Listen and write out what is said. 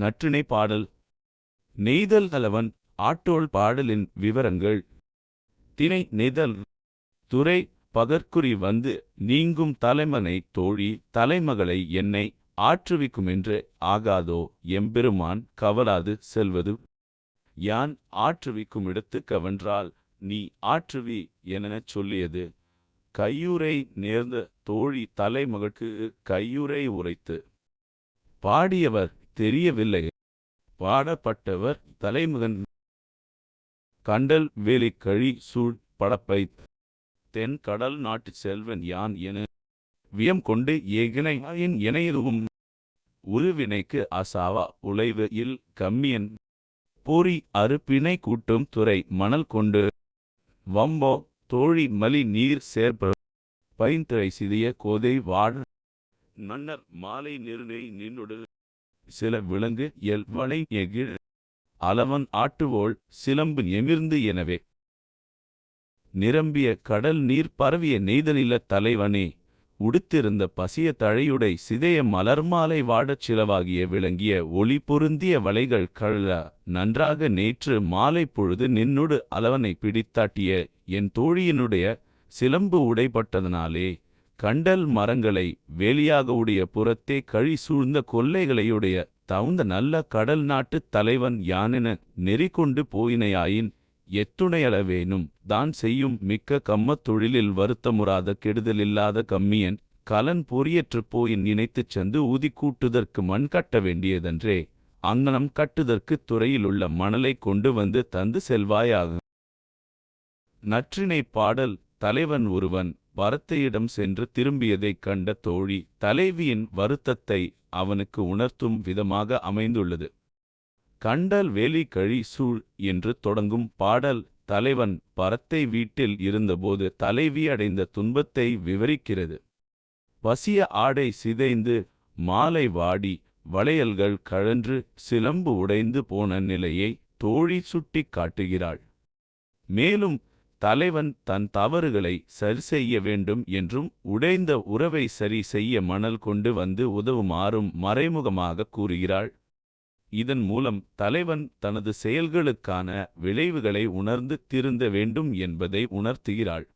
நற்றிணை பாடல். நெய்தல் தலவன் ஆட்டோள் பாடலின் விவரங்கள். தினை நெய்தல். துறை பகற்குறி வந்து நீங்கும் தலைமனை தோழி தலைமகளை என்னை ஆற்றுவிக்குமென்று ஆகாதோ எம்பெருமான் கவலாது செல்வது. யான் ஆற்றுவிக்குமிடத்து கவன்றால் நீ ஆற்றுவி எனச் சொல்லியது. கையூரை நேர்ந்த தோழி தலைமகளுக்கு கையூரை உரைத்து. பாடியவர் தெரியவில்லை. பாடப்பட்டவர் தலைமுகன் கண்டல் வேலை கழி சூழ் படப்பை தென் கடல் நாட்டு செல்வன் யான் என. வியம் கொண்டு ஏகினையின் எனையதுவும் உருவினைக்கு அசாவா உழைவு இல் கம்மியன். பூரி அறுப்பினை கூட்டும் துறை மணல் கொண்டு. வம்போ தோழி மலி நீர் சேர்ப்ப. பைந்துரை சிறிய கோதை வாழ். நன்னர் மாலை நிறுனை நின்னுடு. சில விலங்கு எல் வளை எகிழ் அளவன் ஆட்டுவோள் சிலம்பு எமிர்ந்து எனவே. நிரம்பிய கடல் நீர் பரவிய நெய்தலில தலைவனே உடுத்திருந்த பசிய தழையுடை சிதைய மலர்மாலை வாடச் சிலவாகிய விளங்கிய ஒளி பொருந்திய வளைகள் கழல நன்றாக நேற்று மாலை பொழுது நின்னொடு அளவனை பிடித்தாட்டிய என் தோழியினுடைய சிலம்பு உடைப்பட்டதனாலே கண்டல் மரங்களை வேலியாக உடைய புறத்தே கழி சூழ்ந்த கொல்லைகளையுடைய தவுந்த நல்ல கடல் நாட்டுத் தலைவன் யானென நெறி கொண்டு போயினையாயின் எத்துணையளவேனும் தான் செய்யும் மிக்க கம்மத் தொழிலில் வருத்தமுறாத கெடுதலில்லாத கம்மியன் கலன் பொறியற்றுப் போயின் நினைத்துச் சென்று ஊதி கூட்டுதற்கு மண் கட்ட வேண்டியதன்றே அங்கனம் கட்டுதற்குத் துறையிலுள்ள மணலை கொண்டு வந்து தந்து செல்வாயாக. நற்றினை பாடல் தலைவன் ஒருவன் பரத்தையிடம் சென்று திரும்பியதைக் கண்ட தோழி தலைவியின் வருத்தத்தை அவனுக்கு உணர்த்தும் விதமாக அமைந்துள்ளது. கண்டல் வேலி கழி சூழ் என்று தொடங்கும் பாடல் தலைவன் பரத்தை வீட்டில் இருந்தபோது தலைவி அடைந்த துன்பத்தை விவரிக்கிறது. பசிய ஆடை சிதைந்து மாலை வாடி வளையல்கள் கழன்று சிலம்பு உடைந்து போன நிலையை தோழி சுட்டிக் காட்டுகிறாள் மேலும் தலைவன் தன் தவறுகளை சரி செய்ய வேண்டும் என்றும் உடைந்த உறவை சரி செய்ய மணல் கொண்டு வந்து உதவுமாறும் மறைமுகமாக கூறுகிறாள். இதன் மூலம் தலைவன் தனது செயல்களுக்கான விளைவுகளை உணர்ந்து திருந்த வேண்டும் என்பதை உணர்த்துகிறாள்.